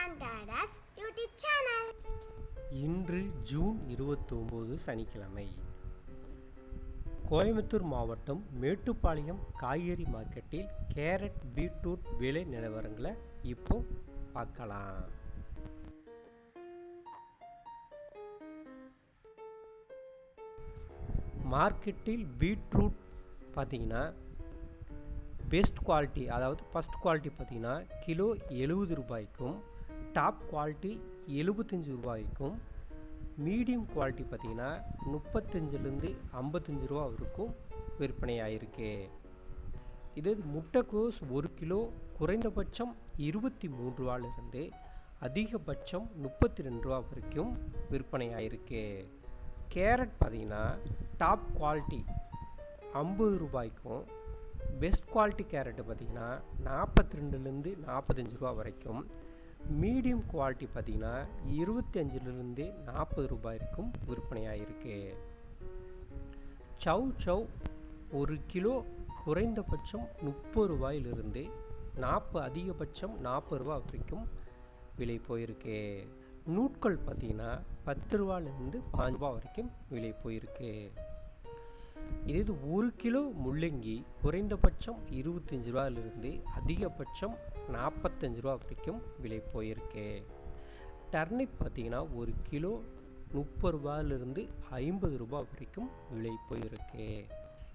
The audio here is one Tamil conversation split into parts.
and யூடியூப் சேனல் இன்று ஜூன் இருபத்தொம்போது சனிக்கிழமை. கோயம்புத்தூர் மாவட்டம் மேட்டுப்பாளையம் காய்கறி மார்க்கெட்டில் கேரட் பீட்ரூட் விலை நிலவரங்களை இப்போ பார்க்கலாம். மார்க்கெட்டில் பீட்ரூட் பார்த்தீங்கன்னா பெஸ்ட் குவாலிட்டி அதாவது ஃபஸ்ட் குவாலிட்டி பார்த்தீங்கன்னா கிலோ எழுபது ரூபாய்க்கும் டாப் குவாலிட்டி எழுபத்தஞ்சி ரூபாய்க்கும் மீடியம் குவாலிட்டி பார்த்தீங்கன்னா முப்பத்தஞ்சிலேருந்து ஐம்பத்தஞ்சு ரூபா வரைக்கும் விற்பனையாயிருக்கு. இது முட்டைக்கோஸ் ஒரு கிலோ குறைந்தபட்சம் இருபத்தி மூன்று ரூபாலிருந்து அதிகபட்சம் முப்பத்தி ரெண்டு ரூபா வரைக்கும் விற்பனையாயிருக்கு. கேரட் பார்த்திங்கன்னா டாப் குவாலிட்டி ஐம்பது ரூபாய்க்கும் பெஸ்ட் குவாலிட்டி கேரட்டு பார்த்தீங்கன்னா நாற்பத்தி ரெண்டுலேருந்து நாற்பத்தஞ்சு ரூபா வரைக்கும் மீடியம் குவாலிட்டி பார்த்தீங்கன்னா இருபத்தி அஞ்சுலேருந்து நாற்பது ரூபாய் வரைக்கும் இருக்குது சவ் சவ் ஒரு கிலோ குறைந்தபட்சம் முப்பது ரூபாயிலிருந்து நாற்பது அதிகபட்சம் நாற்பது ரூபா வரைக்கும் விலை போயிருக்கு. நூட்கள் பார்த்தீங்கன்னா பத்து ரூபாலேருந்து பாஞ்சு ரூபா வரைக்கும் விலை போயிருக்கு. இதே இது ஒரு கிலோ முள்ளங்கி குறைந்தபட்சம் இருபத்தஞ்சி ரூபாயிலிருந்து அதிகபட்சம் நாற்பத்தஞ்சு ரூபா வரைக்கும் விலை போயிருக்கு. டர்னிப் பார்த்தீங்கன்னா ஒரு கிலோ முப்பது ரூபாயிலிருந்து ஐம்பது ரூபா வரைக்கும் விலை போயிருக்கு.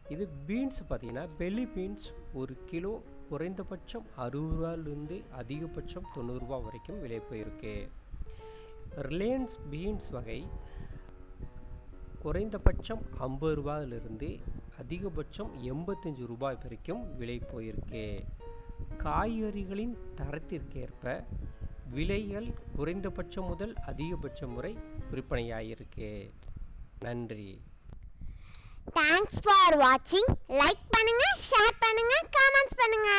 இது பீன்ஸ் பார்த்திங்கன்னா பெல்லி பீன்ஸ் ஒரு கிலோ குறைந்தபட்சம் அறுபது ரூபாயிலிருந்து அதிகபட்சம் தொண்ணூறுரூவா வரைக்கும் விலை போயிருக்கு. ரிலையன்ஸ் பீன்ஸ் வகை குறைந்தபட்சம் ஐம்பது ரூபாயிலிருந்து அதிகபட்சம் எண்பத்தஞ்சு ரூபாய் வரைக்கும் விலை போயிருக்கு. காய்கறிகளின் தரத்திற்கேற்ப விலைகள் குறைந்தபட்சம் முதல் அதிகபட்சம் முறை விற்பனையாயிருக்கு. நன்றி. தேங்க்ஸ் ஃபார் வாட்சிங் லைக் பண்ணுங்க, ஷேர் பண்ணுங்க, comments பண்ணுங்க.